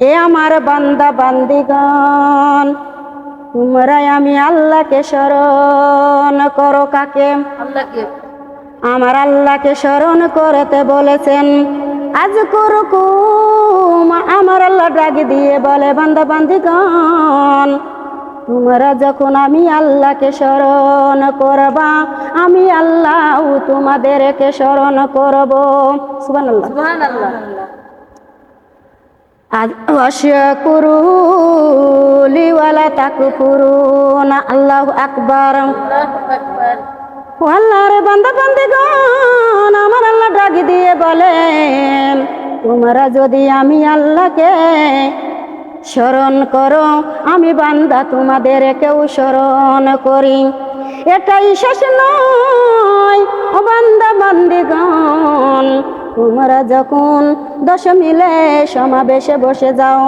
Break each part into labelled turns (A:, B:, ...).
A: এ আমার বান্দা বান্দিগণ তোমরাই আমি আল্লাহকে স্মরণ করো কাকে?
B: আল্লাহকে।
A: আমার আল্লাহকে স্মরণ করতে বলেছেন আজ করকুম আমার আল্লাহ ডাক দিয়ে বলে বান্দা বান্দিগণ তোমরা যখন আমি আল্লাহকে স্মরণ করবা আমি আল্লাহ তোমাদেরকে স্মরণ করব। তাকফুরুন আল্লাহু দিয়ে তোমরা যদি আমি আল্লাহকে স্মরণ করো, আমি বান্দা তোমাদের কেউ স্মরণ করি। এটাই শেষ নয় তোমরা যখন দশ মিলে সমাবেশে বসে যাও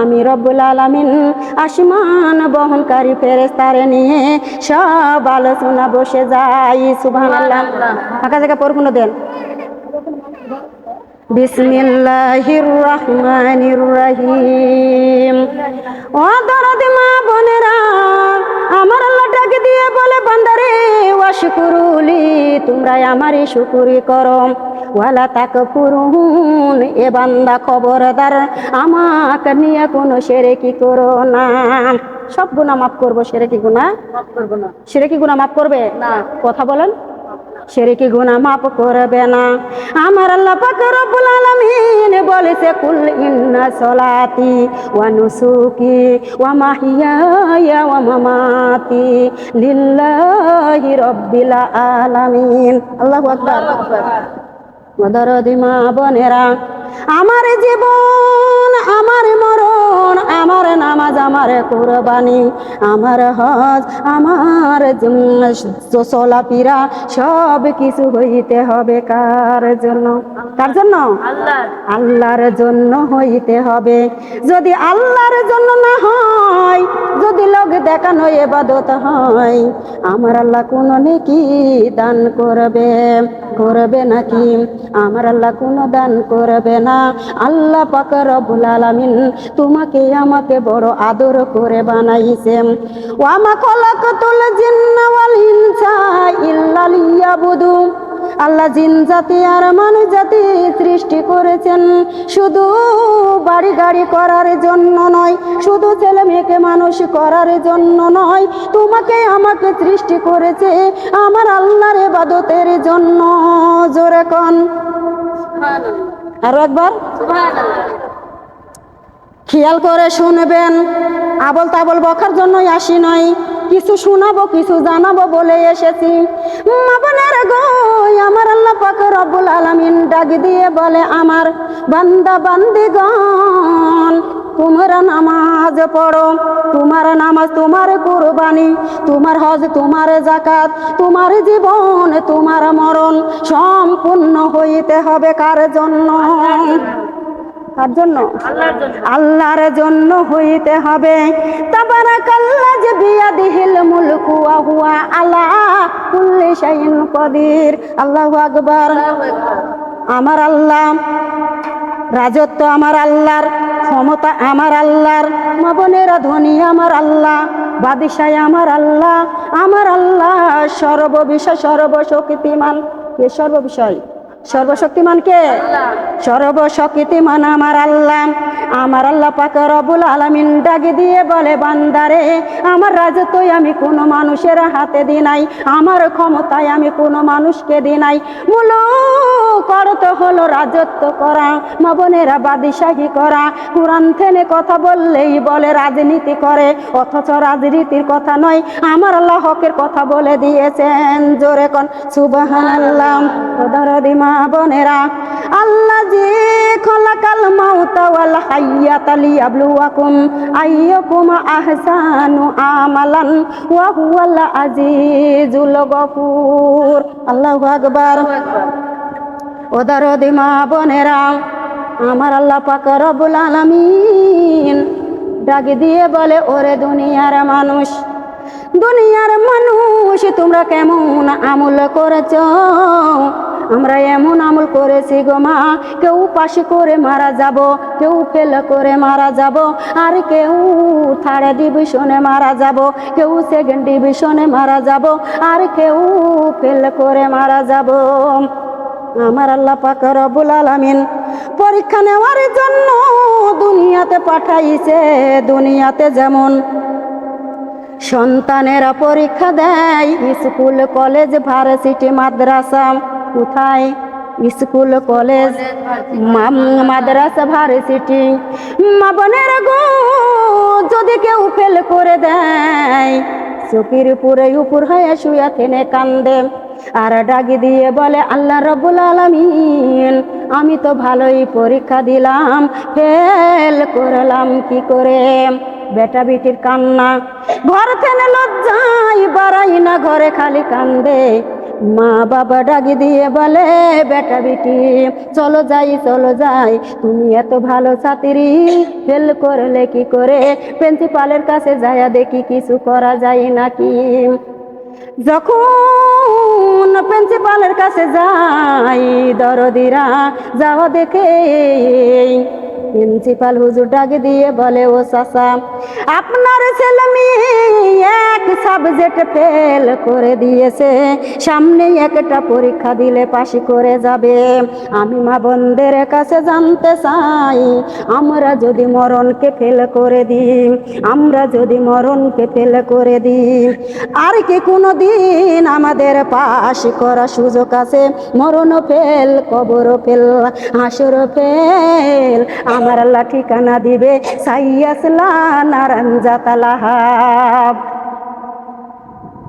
A: আমি রব্বুল আলামিন আসমান বহনকারী ফেরেস্তারে নিয়ে সব আলোচনা বসে যাই। সুবহানাল্লাহ। ফাঁকা জায়গা পড়গুলো দেন। বিসমিল্লাহির রহমানির রহিম। ও দরদি মা বোনেরা আমার আল্লাহ ডাকে দিয়ে বলে বান্দারে ওয়াশকুরুলি তোমরা আমারই শুকুরি করো ওয়ালা তাক ফুরুন এ বান্দা খবরদার আমাকে নিয়ে কোনো সেরে কি করো না। সব গুণা মাফ করব সেরে কি গুণা
B: মাফ করব না।
A: সেরে কি গুণা মাফ করবে?
B: না।
A: কথা বলেন। সেরে কি গুনাহ মাফ করবে না। আমার আল্লাহ পাক রব্বুল আলামিন বলেছে কুল ইন্না সলাতি ওয়া নুসুকি ওয়া মাহিয়ায়া ওয়া মামাতি লিল্লাহি রাব্বিল আলামিন। আল্লাহু আকবার। মা বোনেরা আমার জীবন আমার মরণ আমার নামাজ আমার কোরবানি আমার হজ আমার চলাপিরা সব কিছু হইতে হবে কার জন্য? কার জন্য? আল্লাহর জন্য হইতে হবে। যদি আল্লাহর জন্য না হয় যদি লোক দেখানো এবাদত হয় আমার আল্লাহ কোন নেকি দান করবে। করবে নাকি? আমার আল্লাহ কোন দান করবে না। আল্লাহ পাকার রব্বুল আলামিন তোমাকে আমাকে বড় আদর করে বানাইছে। ওয়ামা খলাকতুল জিন্না ওয়াল ইনসা ইল্লা লিয়াবুদু। আল্লাহ জিন জাতি আর মানুষ জাতি সৃষ্টি করেছেন। শুধু বাড়ি গাড়ি করার জন্য নয় শুধু ছেলে মেয়েকে মানুষ করার জন্য নয় তোমাকে আমাকে সৃষ্টি করেছে আমার আল্লাহর এবাদতের জন্য। জোরে কন। আরও একবার। খেয়াল করে শুনবেন। আবল তাবল বখার জন্যই আসি নাই। কিছু শোনাবো, কিছু জানাব বলে এসেছি। আমার আল্লাহ পাক রব্বুল আলামিন ডাক দিয়ে বলে, আমার বান্দা বান্দিগণ, তোমরা নামাজ পড়ো। তোমার নামাজ তোমার কুরবানি, তোমার হজ তোমার জাকাত তোমার জীবন তোমার মরণ সম্পূর্ণ হইতে হবে কার জন্য? কার জন্য?
B: আল্লাহর জন্য
A: হইতে হবে। তাবারাকাল্লাহ যে বিয়াদিহিল মুলকু ওয়া হুয়া আলা কুল্লি শাইইন কদির। আল্লাহু আকবার। আমার আল্লাহ, রাজত্ব আমার আল্লাহর ক্ষমতা আমার আল্লাহর মা বোনেরা ধনী আমার আল্লাহ বাদিশাই আমার আল্লাহ আমার আল্লাহ সর্ববিষয়, সর্বশক্তিমান। কে সর্ববিষয়? সর্বশক্তিমান কে? সর্বশক্তিমান আমার আল্লাহ। আমার আল্লাহ পাক রবুল আলামিন ডাকে দিয়ে বলে, বান্দারে, আমার রাজত্বই আমি কোনো মানুষের হাতে দি নাই। আমার ক্ষমতায় আমি কোনো মানুষকে দি নাই। মূলক অর্থ হলো রাজত্ব করা, মা বোনেরা বাদিশাহী করা। কোরআন থেনে কথা বললেই বলে, রাজনীতি করে। অথচ রাজনীতির কথা নয়, আমার আল্লাহ হকের কথা বলে দিয়েছেন। জোরে কন, সুবহানাল্লাহ। দরদি মা বোনেরা, আল্লাহ জি খলাকাল মাউতা ওয়াল হাইয়াতা লিয়াবলুয়াকুম আইয়াকুম আহসানু আমালান ওয়া হুয়াল আজিজুল গফুর। আল্লাহু আকবার। ও দরদি মা বোনেরা, আমার আল্লাহ পাক রব্বুল আলামিন ডাক দিয়ে বলে, ওরে দুনিয়ার মানুষ দুনিয়ার মানুষ, তোমরা কেমন আমল করেছ? আমরা এমন আমল করেছি গো মা, কেউ পাশে করে মারা যাব, কেউ ফেল করে মারা যাব, আর কেউ থার্ড ডিভিশনে মারা যাব, কেউ সেকেন্ড ডিভিশনে মারা যাব, আর কেউ ফেল করে মারা যাব। আমার আল্লাহ পাক রব্বুল আলামিন পরীক্ষা নেওয়ার জন্য দুনিয়াতে পাঠাইছে, দুনিয়াতে যেমন সন্তানেরা পরীক্ষা দেয়, স্কুল, কলেজ, ভার্সিটি, মাদ্রাসা। কোথায়? স্কুল, কলেজ মাদ্রাসা, ভার্সিটি? মা বোনের গো, যদি কেউ ফেল করে দেয়, চোখের উপরে উপর হয়ে শুয়ে থেনে কান্দে। আর ডাকি দিয়ে বলে, আল্লাহ রব্বুল আলামিন, আমি তো ভালোই পরীক্ষা দিলাম, ফেল করলাম কি করে? বেটা বেটির কান্না। ঘর থেকে লজ্জাই বাড়াই না, ঘরে খালি কান্দে। মা বাবা ডাকি দিয়ে বলে, বেটা বিটি, চলো যাই চলো যাই। তুমি এত ভালো ছাত্রী ফেল করলে কি করে? প্রিন্সিপালের কাছে যায়া দেখি কিছু করা যায় নাকি? যখন প্রিন্সিপালের কাছে যাই, দরদিরা যাওয়া দেখে প্রিন্সিপাল হুজুর ডাকে দিয়ে বলে, ও চাচা, আপনার ছেলে মেয়ে সাবজেক্ট ফেল করে দিয়েছে। সামনে একটা পরীক্ষা দিলে পাশে করে যাবে। আমি মা বোনদের কাছে জানতে চাই, আমরা যদি মরণকে ফেল করে দিই, আমরা যদি মরণকে ফেল করে দিই। আর কি কোনো দিন আমাদের পাশ করা সুযোগ আছে? মরণ ফেল, কবর ফেল, হাসর ফেল, আমার আল্লাহ ঠিকানা দিবে সাইয়াসলা নারায়ণ জাতালাহাব।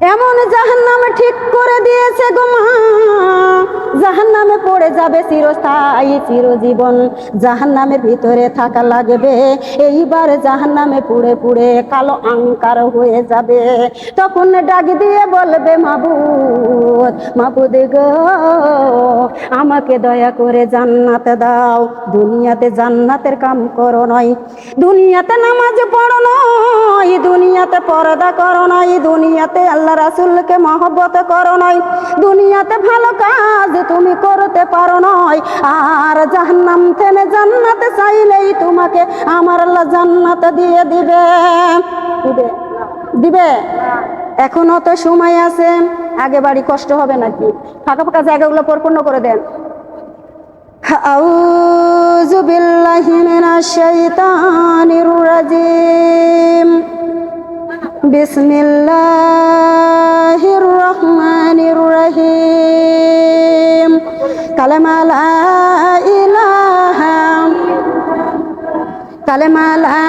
A: এমন জাহান্নাম ঠিক করে দিয়েছে গো মা। জাহান্নামে পড়ে যাবে চিরস্থায়ী চিরজীবন। জাহান্নামের ভিতরে থাকা লাগবে। এইবার জাহান্নামে পুড়ে পুড়ে কালো আঙ্কার হয়ে যাবে। তখন ডাক দিয়ে বলবে, মাবুদ মাবুদ গো, আমাকে দয়া করে জান্নাত দাও। দুনিয়াতে জান্নাতের কাম করো নয় দুনিয়াতে নামাজ পড়ো নয় দুনিয়াতে পর্দা করো নয় দুনিয়াতে আল্লাহ রাসুলকে মহব্বত করো নয় দুনিয়াতে ভালো কাজ তুমি করতে পারো নয় আর জাহান্নাম থেকে জান্নাতে চাইলেই তোমাকে আমার আল্লাহ জান্নাত দিয়ে দিবে দিবে দিবে এখনো তো সময় আছে আগে বাড়ি কষ্ট হবে নাকি ফাঁকা ফাঁকা জায়গাগুলো পরিপূর্ণ করে দেন أعوذ بالله من الشيطان الرجيم بسم الله الرحمن الرحيم كلمة لا إله كلمة لا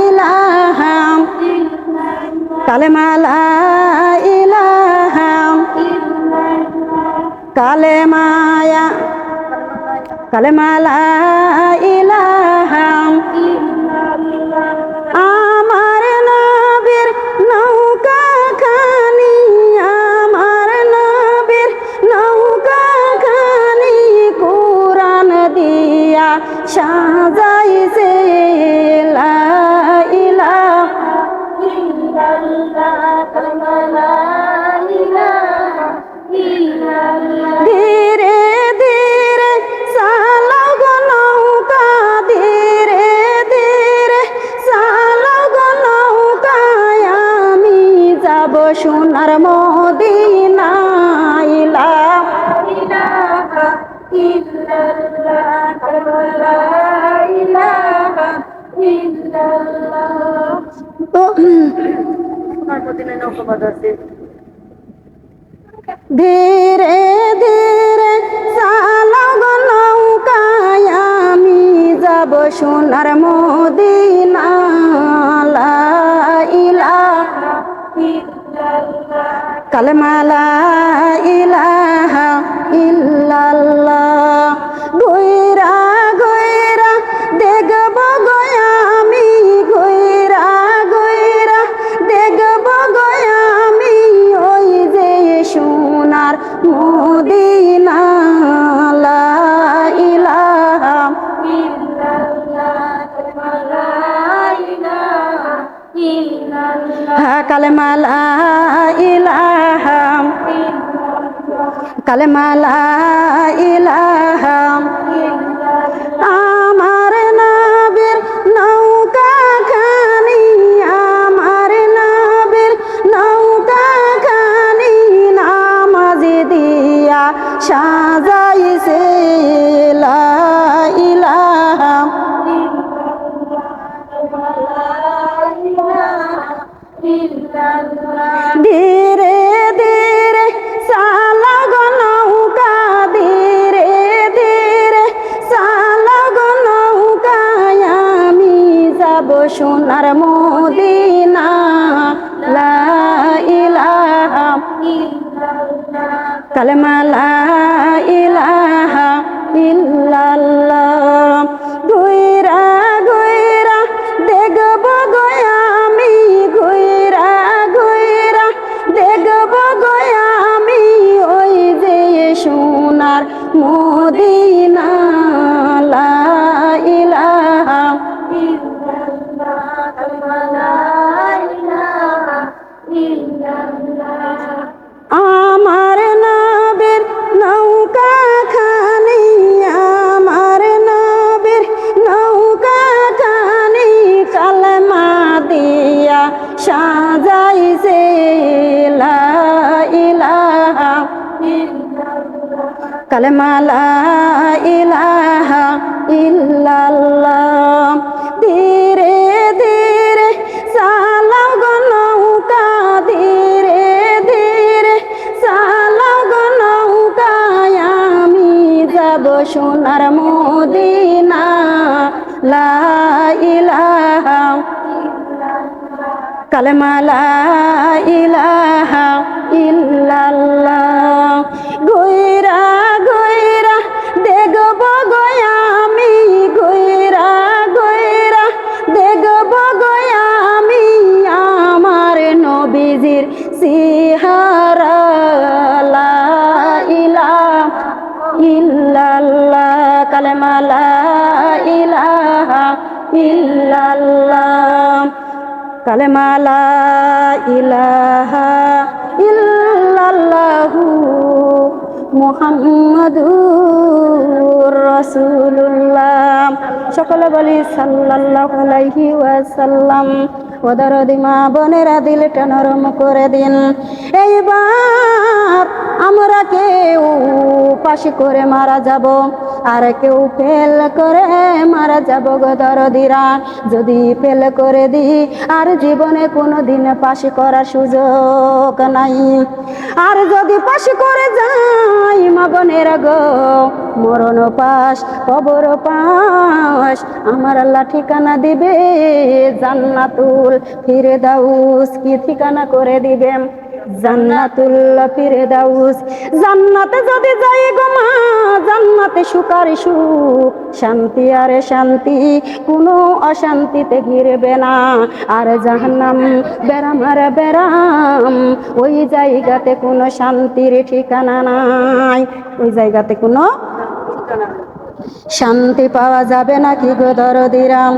A: إله كلمة لا إله كلمة يا كلمة لا إله ধীরে ধীরে চালাও গো নৌকায় আমি যাব সোনার মদিনা লা ইলাহা কালেমা লা ইলাহা ইল্লাল্লাহ। কালেমা লা ইলাহা কালেমা লা ইলাহা ইল্লাল্লাহ। কালেমা লা ইলাহা ইল্লাল্লাহু মুহাম্মাদুর রাসূলুল্লাহ। সকলে বলি সাল্লাল্লাহু আলাইহি ওয়াসাল্লাম। ওদারদি মা বোনেরা দিলটা নরম করে দিন। এইবার আমরা কেউ পাশে করে মারা যাব। আর কেউ ফেল করে মারা যাব গো দরদিরা। যদি ফেল করে দিই, আর জীবনে কোনো দিন পাশে করার সুযোগ নাই। আর যদি পাশে করে যাই, মা বোনের গো, মরণ পাশ, কবর পাশ, আমার আল্লাহ ঠিকানা দিবে জান্নাতুল ফিরে দাউস কি ঠিকানা করে দিবে? জান্নাতুল ফিরে দাউস জান্নাতে যদি যাই গো মা, জান্নাতে সুকার সুখ, শান্তি আর শান্তি, কোনো অশান্তিতে ঘিরবে না। আর জাহান্নাম বেরাম আর বেরাম ওই জায়গাতে কোনো শান্তির ঠিকানা নাই। ওই জায়গাতে কোনো শান্তি পাওয়া যাবে না কি গো দরদিরাম?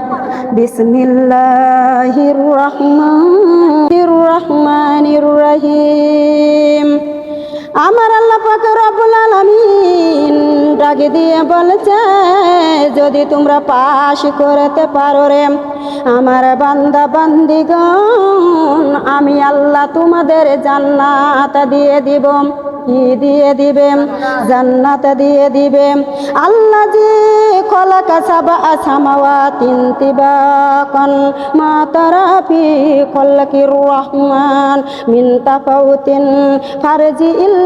A: বিসমিল্লাহির রহমানির রহমানির রহিম। আমার আল্লাহ পাক রব্বুল আলামিন ডাকে দিয়ে বলছে, যদি তোমরা পাশ করতে পারো রে, আমার বান্দা বান্দিগণ, আমি আল্লাহ তোমাদের জান্নাত দিয়ে দিব। কি দিয়ে দিবে জান্নাত দিয়ে দিবে আল্লাহ যে খলাকা সাবা সামাওয়া তিন তিবাকন। মা তারা ফি খলকির রহমান মিন তাফাউতিন ফারজি ইল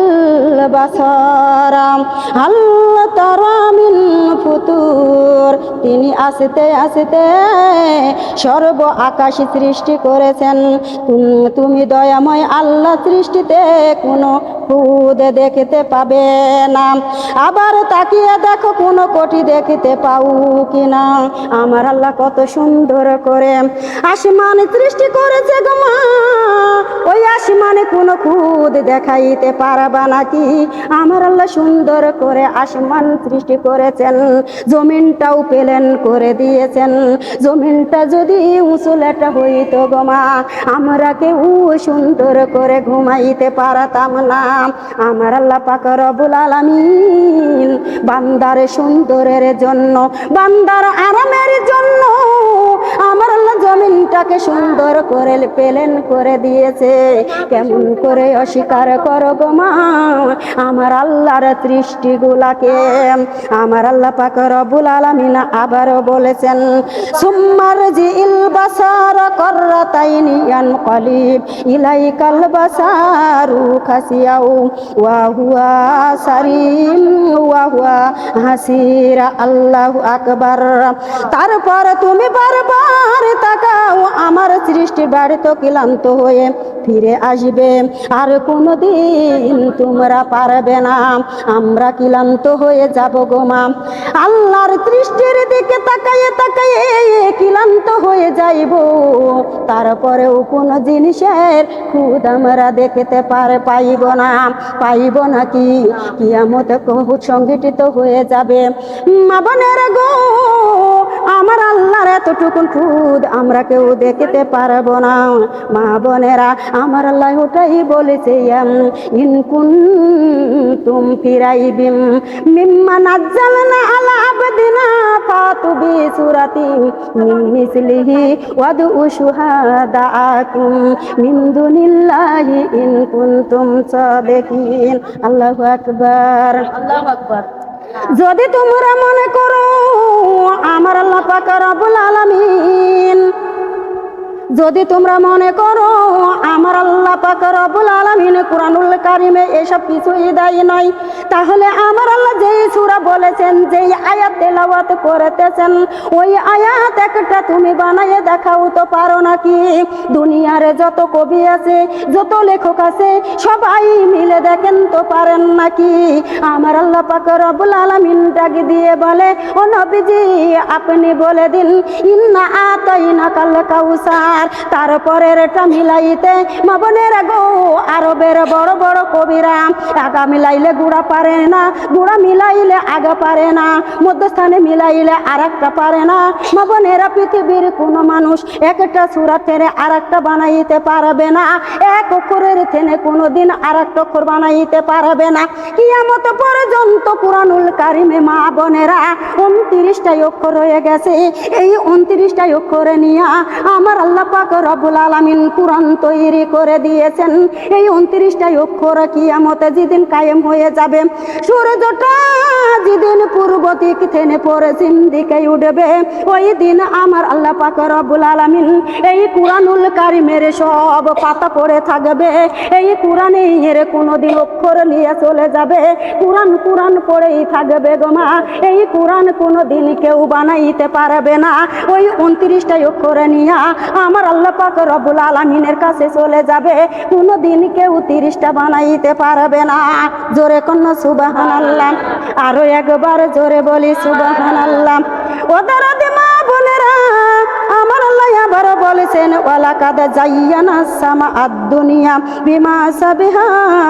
A: বাসারাম আল্লাহ তারা মিন ফুতুর। তিনি আসতে আসতে সর্ব আকাশ সৃষ্টি করেছেন। তুমি দয়াময় আল্লাহ সৃষ্টিতে কোনো খুদ দেখতে পাবে না। আবার তাকিয়ে দেখো কোনো কোটি দেখতে পাও কিনা। আমার আল্লাহ কত সুন্দর করে আসমান সৃষ্টি করেছে গো মা। ওই আসমানে কোনো খুদ দেখাইতে পারবা নাকি? আমার আল্লাহ সুন্দর করে আসমান সৃষ্টি করেছেন। জমিনটাও পেলেন করে দিয়েছেন। জমিনটা যদি উঁচুলেটা হইতো গো মা, আমরা কেউ সুন্দর করে ঘুমাইতে পারতাম না। আমার আল্লাহ পাক রবুল আলামিন বান্দার সুন্দরের জন্য বান্দার আরামের জন্য আমার জমিনটাকে সুন্দর করে পেলেন, করে দিয়েছে। কেমন করে অস্বীকার করো গো মা, আমার আল্লাহর সৃষ্টিগুলাকে। আমার আল্লাহ পাক রবুল আলামিন আবারও বলেছেন, সুম্মার জিল বাসার কররাতাইনি ইয়ানকালিব ইলাইকাল বাসারু খাসিয়াউ, ওয়া হুয়া সারিম, ওয়া হুয়া হাসিরা, আল্লাহু আকবার। তারপর তুমি বারবার তাকাও আমার সৃষ্টি ব্যর্থ ক্লান্ত হয়ে ফিরে আসবে। আর কোনোদিন তোমরা পারবে না, আমরা ক্লান্ত হয়ে যাব গো মা। আল্লাহর দৃষ্টির দিকে তাকাইয়ে তাকাইয়ে ক্লান্ত হয়ে যাইব। তারপরেও কোনো জিনিসের খুদ আমরা দেখতে পার পাইব না। পাইব নাকি কিয়ামত সংগঠিত হয়ে যাবে। মা বোনেরা গো, আমার আল্লাহর এতটুকুন খুদ আমরা কেউ দেখতে পারব না। মা বোনেরা আমার আল্লাহ ওটাই বলেছে এম, ইন কুনতুম ফিরাইবিম মিম্মা নাজ্জালনা আলা আবদিনা ফাতু বি সূরাতি মিন মিসলিহি ওয়াদউ শুহাদাআকুম মিন দুনিল্লাহি ইন কুনতুম সাদিকিন। আল্লাহু আকবার।
B: আল্লাহু আকবার।
A: যদি তোমরা মনে করো আমার আল্লাহ পাক রব্বুল আলামিন যদি তোমরা মনে করো আমার আল্লাহ পাক রব্বুল আলামিন কোরআনুল কারিমে এসব কিছুই দায়ী নয়, তাহলে আমার আল্লাহ যেই সূরা বলেছেন, যেই আয়াত তেলাওয়াত করতেছেন, ওই আয়াত একটা তুমি বানাইয়ে দেখাও তো পারো নাকি? দুনিয়ার যত কবি আছে, যত লেখক আছে, সবাই মিলে দেখেন তো পারেন নাকি? আমার আল্লাহ পাক রব্বুল আলামিন ডাক দিয়ে বলে, ও নবীজি, আপনি বলে দিন, ইন্না আতাইনা কাল কাউসার। তারপরের এটা মিলাইতে মাবনের গো আরবের বড় বড় কবিরা। আগা মিলাইলে গুড়া পারে না, গুড়া মিলাইলে আগা পারে না, মধ্যস্থানে মিলাইলে আর একটা পারে না। মাবনেরা পৃথিবীর কোনো মানুষ একটা সুরা থেকে আর একটা বানাইতে পারবে না। এক অক্ষরের থেনে কোনোদিন আর একটা অক্ষর বানাইতে পারবে না। কিয়ামত পর্যন্ত পুরানুল কারিমে মা বোনেরা উনত্রিশটাই অক্ষর হয়ে গেছে। এই উনত্রিশটাই অক্ষরে নিয়ে আমার আল্লাহ পাক রব্বুল আলামিন কোরআন তৈরি করে দিয়েছেন। এই উনত্রিশটাই অক্ষর কিয়ামতে যেদিন কায়েম হয়ে যাবে, সূর্যটা যেদিন পূর্ব দিক থেকে পশ্চিম দিকে উঠবে, ওই দিন আমার আল্লাহ পাক রব্বুল আলামিন এই কোরআনুল কারিমের সব পাতা পড়ে থাকবে। এই কোরআনে এর কোনোদিন অক্ষর নিয়ে চলে যাবে। কোরআন কোরআন পড়েই থাকবে গো মা। এই কোরআন কোনোদিন কেউ বানাইতে পারবে না। ওই উনত্রিশটাই অক্ষরে নিয়ে আমার আল্লাহ পাক রব্বুল আলামিনের কাছে চলে যাবে। কোনোদিন কেউ তিরিশটা বানাইতে পারবে না। জোরে কোন সুবাহান আল্লাহ আরও একবার জোরে বলি সুবাহান আল্লাহ ওদের মা বোনেরা, আমার আল্লাহ আবার বলেছেন, ওয়ালাকাদ জাইয়ানা সামা আদ-দুনিয়া বিমা সাবিহা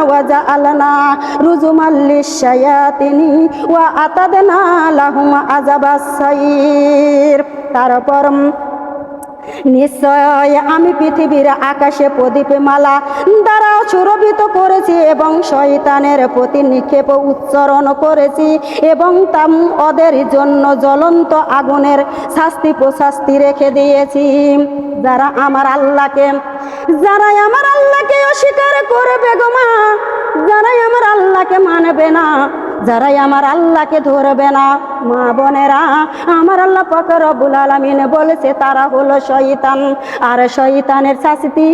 A: ওয়া জাআলনা রুজুমাল লিশ-শায়াতিনি ওয়া আতাদনা লাহুম আযাবাস সাইর তারপর নিশ্চয় আমি পৃথিবীর আকাশে প্রদীপে মালা দ্বারা সুরভিত করেছি এবং শয়তানের প্রতি নিক্ষেপ উচ্চারণ করেছি এবং তাম ওদের জন্য জ্বলন্ত আগুনের শাস্তি প্রশাস্তি রেখে দিয়েছি। যারা আমার আল্লাহকে, যারাই আমার আল্লাহকে অস্বীকার করবে গো মা, যারাই আমার আল্লাহকে মানবে না যারাই আমার আল্লাহকে ধরবে না, মা বোনেরা, আমার আল্লাহ পাক রব্বুল আলামিন বলেছে, তারা হলো শয়তান। আর শয়তানের শাস্তি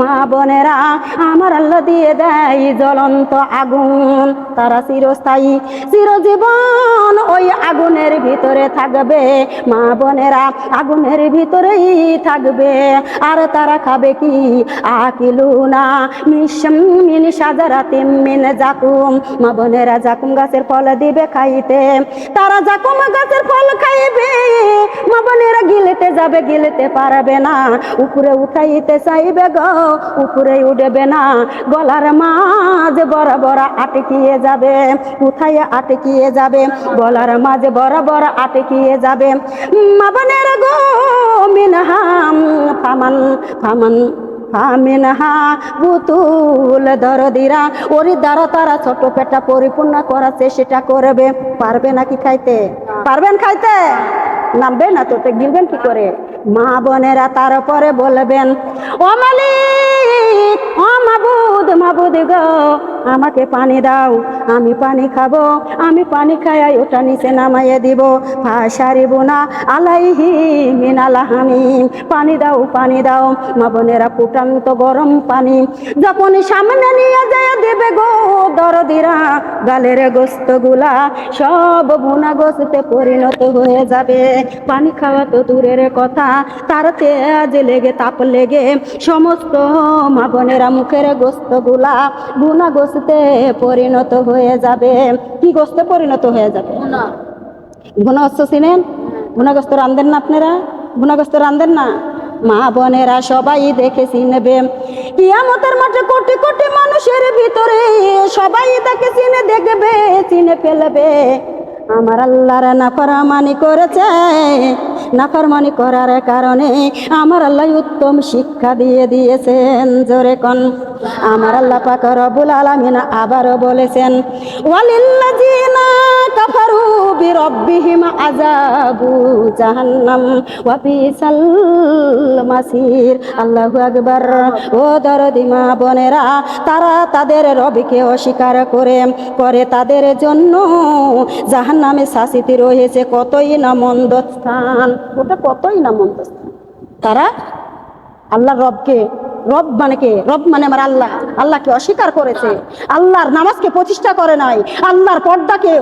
A: মা বোনেরা, আমার আল্লাহ দিয়ে দেয় জ্বলন্ত আগুন। তারা চিরস্থায়ী, চিরজীবন ওই আগুনের ভিতরে থাকবে। মা বোনেরা, আগুনের ভিতরেই থাকবে। আর তারা খাবে কি? আকিলুনা মিশম মিন সাজারাতিম মিন জাকুম। মা বোনেরা জাকুম গাছের ফল দিবে খাইতে। তারা জাকুম গাছের ফল খাইবে। মা বোনেরা গিলেতে যাবে, গিলেতে পারবে না। উপরে উঠাইতে চাইবে গো, উপরে উঠবে না। গলার মাঝ বরাবর আটকিয়ে যাবে, উঠাইয়ে আটকিয়ে যাবে। গলার মাঝে বরাবর আটকিয়ে যাবে। মা বোনেরা গো, মিনহাম, ফামান ফামান। ফামিনহা বুতুল দরদিরা, ওরি দ্বারা তারা ছোট পেটা পরিপূর্ণ করাছে সেটা করবে। পারবে নাকি খাইতে? পারবেন খাইতে? নামবে না তোতে গিলবেন কি করে? মা বোনেরা তারপরে বলবেন, ও মালিক মাবুদ মাবুদ গো, আমাকে পানি দাও, আমি পানি খাব, আমি পানি খাই ওটা নিচে নামাইয়ে দিব। ফাশারিব না আলাইহি মিনালাহামি পানি দাও পানি দাও, মা বোনেরা ফুটান্ত গরম পানি। যখন সামনে নিয়ে যায় দেবে গো দরদিরা, গালের গোস্তগুলা সব বোনা গোস্তে পরিণত হয়ে যাবে। পানি খাওয়া তো দূরের কথা, তার তেজ লেগে, তাপ লেগে সমস্ত মা বোনেরা মুখের গোস্তগুলা বুনা গোস্তে পরিণত হয়ে যাবে। কি গোস্তে পরিণত হয়ে যাবে?
B: না
A: গুণগস্ত চিনেন? গুণগস্ত রান্ধেন না আপনারা? গুণগস্ত রান্ধেন না? মা বোনেরা সবাই দেখে চিনবে। কিয়ামতের মাঠে কোটি কোটি মানুষের ভিতরে সবাই তাকে চিনে দেখবে চিনে ফেলবে। আমার আল্লাহর নাফরমানি করেছে। নাফরমানি করার কারণে আমার আল্লাহ উত্তম শিক্ষা দিয়ে দিয়েছেন, জোরে কন। আমার আল্লাহ পাক রব্বুল আলামিন আবারও বলেছেন মাসির। আল্লাহু ও তারা তাদের অস্বীকার করে করে তাদের জন্য জাহান্নামে শাসিত রয়েছে কতই না মন্দ স্থান। ওটা কতই না মন্দ তারা আল্লাহ রবকে রব মানে কে? রব মানে আমার আল্লাহ। আল্লাহকে অস্বীকার করেছে। আল্লাহর নামাজকে প্রতিষ্ঠা করে নাই। আল্লাহর পর্দাকে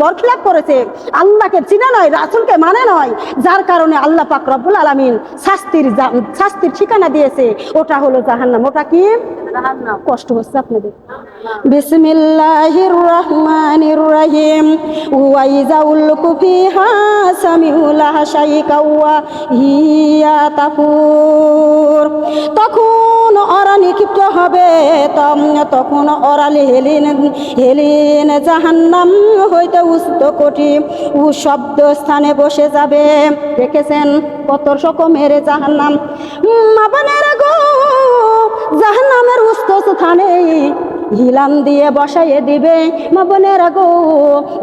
A: বরখিলাপ করেছে। আল্লাহকে চিনে নয় রাসুলকে মানে নয় যার কারণে আল্লাহ পাক রব্বুল আলামিন শাস্তির শাস্তির ঠিকানা দিয়েছে। ওটা হলো জাহান্নাম। ওটা কি? কষ্ট হচ্ছে আপনাদের। বিসমিল্লাহির রহমানির রহিম ওয়াইজাউল কুফিহা সামিউলা শাইকা ওয়া হিয়া তাফুর তখন ওরা নিক্ষিপ্ত হবে তখন ওরা হেলিন হেলিন জাহান্নাম হইতে উস্ত কোটি শব্দ স্থানে বসে যাবে। দেখেছেন কত রকমের জাহান্নাম? মা বোনেরা গো, জাহান্নামের উস্ত স্থানে হিলাম দিয়ে বসাইয়ে দিবে মা বোনেরা গো।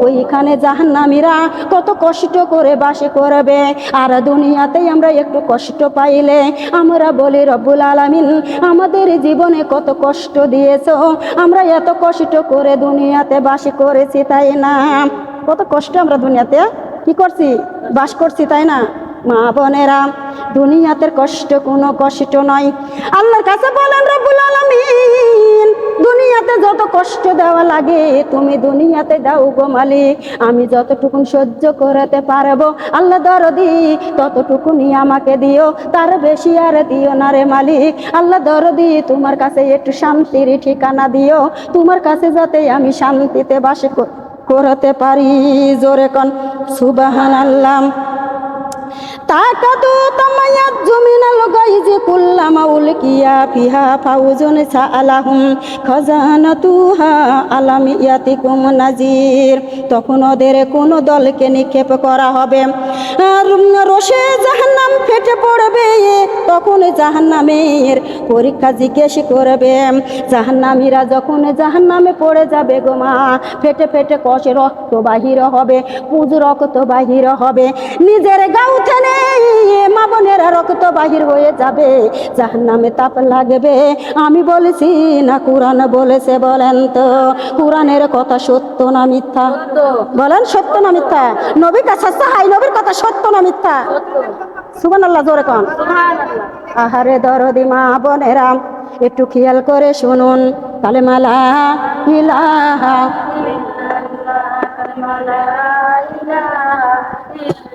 A: ওইখানে জাহান্নামীরা কত কষ্ট করে বাসে করবে। আর দুনিয়াতেই আমরা একটু কষ্ট পাইলে আমরা বলি, রব্বুল আলামিন, আমাদের জীবনে কত কষ্ট দিয়েছ। আমরা এত কষ্ট করে দুনিয়াতে বাসে করেছি, তাই না? কত কষ্ট আমরা দুনিয়াতে কি করছি? বাস করছি, তাই না? মা বোনেরা দুনিয়াতে কষ্ট কোনো কষ্ট নয়। আল্লাহর কাছে বলেন, রব্বুল আলামিন দুনিয়াতে যত কষ্ট দেওয়া লাগে, তুমি দুনিয়াতে দাও গো মালিক। আমি যতটুকুন সহ্য করতে পারব, আল্লাহ দরদি ততটুকুনি আমাকে দিও। তার বেশি আর দিও না রে মালিক। আল্লাহ দরদি, তোমার কাছে একটু শান্তির ঠিকানা দিও। তোমার কাছে যাতে আমি শান্তিতে বাস করতে পারি। জোরে কন সুবাহান আল্লাহ উলকিয়া ফাউজুন আলাম ইয়াতিকুম নাজির। তখন ওদের কোন দলকে নিক্ষেপ করা হবে। আর রসে জাহান্নাম ফেটে পড়বে, তখন জাহান্নামের পরীক্ষা জিজ্ঞেস করবে। জাহান্নামীরা যখন জাহান্নামে পড়ে যাবে গো মা, ফেটে ফেটে কষে রক্ত বাহির হবে পুজ রক্ত বাহির হবে। নিজের গাউ দিয়ে মা বোনেরা রক্ত বাহির হয়ে যাবে। যাহার নামে তাপ লাগবে। আমি বলেছি না কোরআন বলেছে বলেন তো। কোরআনের কথা সত্য না মিথ্যা? বলেন সত্য না মিথ্যা? নবী কাছে হাই নবীর কথা সত্য না মিথ্যা? সুবান আল্লাহ জোরে কন। আহারে দরদি মা বোনেরা একটু খেয়াল করে শুনুন। তাহলে মালা ইলাহা ইলাহা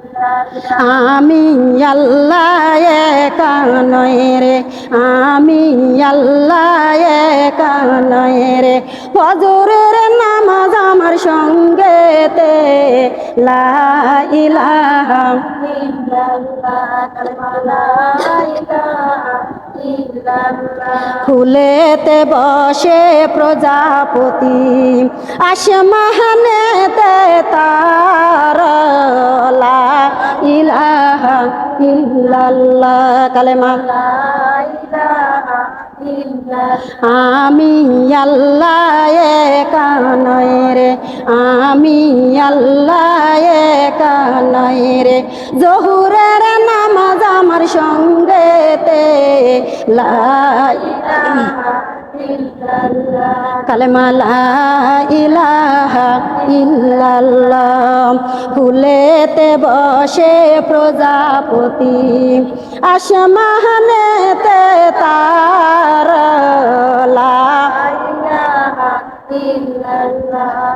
A: আমি আল্লাহ কানয় রে আমি আল্লাহ কানয় রে। হজুরের নামাজ আমার সঙ্গেতে লা ইলাহা ফুলেতে বসে প্রজাপতি আসমানেতে তারলা ইলাহা ইল্লাল্লাহ। কালেমা। আমি আল্লাহ রে আমি আল্লাহ কানয় রে। জহুরের নামাজ আমার সঙ্গেতে। লাই কালেমা লা ইলাহা ফুলেতে বসে প্রজাপতি। আসমানেতে তার। লা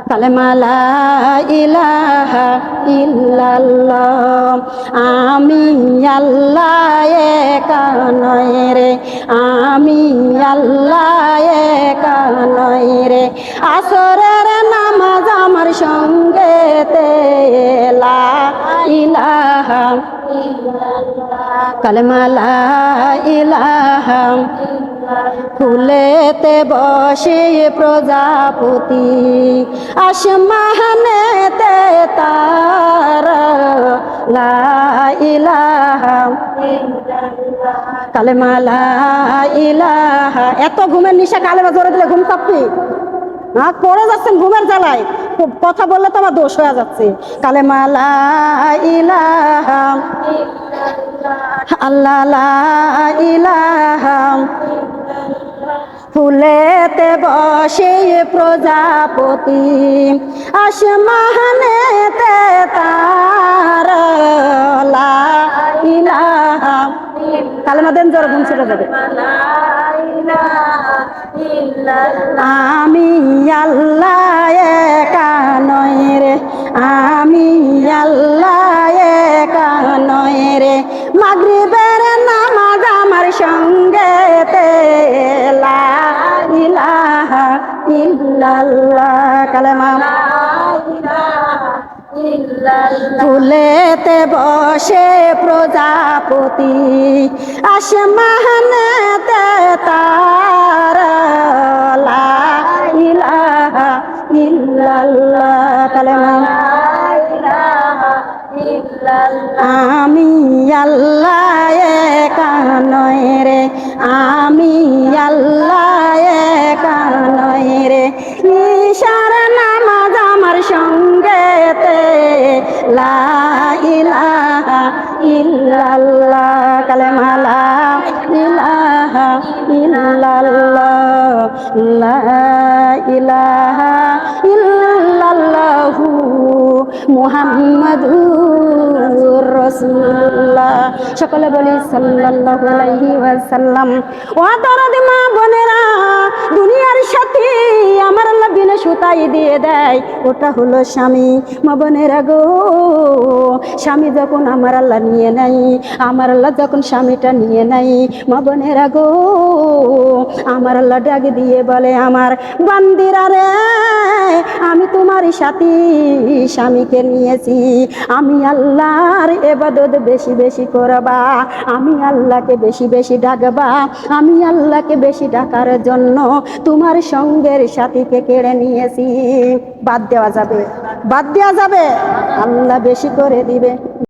A: কালেমা লা ইলাহা ইল্লাল্লাহ। আমি আল্লাহ রে। আমি আল্লাহ কানয় রে। আসরের নামাজ আমার সঙ্গেতে লা ইলাহা। কালেমা লা ইলাহা। ফুলেতে বসে প্রজাপতি, আসমানেতে তার কালেমা, লা ইলাহা। এত ঘুমের নিশা কালেমা জোরে দিলে ঘুম চাপবি না পড়ে যাচ্ছেন ঘুমের জ্বালায়। কথা বললে তো আমার দোষ হয়ে যাচ্ছে। কালে লা ইলাহা আল্লাহ লা ইলাহা ফুলেতে বসে প্রজাপতি। আসমানেতে তার লা ইলাহা। কালেমা দেন জোরে ঘুম ছেড়ে যাবে। আমি আল্লাহ কানয় রে, আমি আল্লাহ কানয় রে। মাগরিবের নামাজ আমার ইলাহা ইল্লাল্লাহ, কালেমা। ফুলেতে বসে প্রজাপতি, আসমানেতে তার কালেমা আমি আল্লাহ কানয় রে, আমি আল্লাহ কানয় রে। নিশার নামাজ আমার কালেমা লা ইলাহা ইল্লাল্লাহ, লা ইলাহা মুহাম্মাদুর রাসূলুল্লাহ সকলে বলি সাল্লাল্লাহু আলাইহি ওয়াসাল্লাম। ও দরদ মা বোনেরা দুনিয়ার সাথী সুতাই দিয়ে দেয়, ওটা হলো স্বামী। মা বোনেরা গো স্বামী যখন আমার আল্লাহ নিয়ে নাই আমার আল্লাহ যখন স্বামীটা নিয়ে নাই মা বোনেরা গো আমার আল্লাহ ডাক দিয়ে বলে, আমার বান্দিরা রে, আমি তোমার সাথী, স্বামীকে নিয়েছি। আমি আল্লাহর এবাদত বেশি বেশি করবা, আমি আল্লাহকে বেশি বেশি ডাকবা, আমি আল্লাহকে বেশি ডাকার জন্য তোমার সঙ্গের সাথীকে কেড়ে নিয়েছি বাদ দেওয়া যাবে। বাদ দেওয়া যাবে। আল্লাহ বেশি করে দিবে।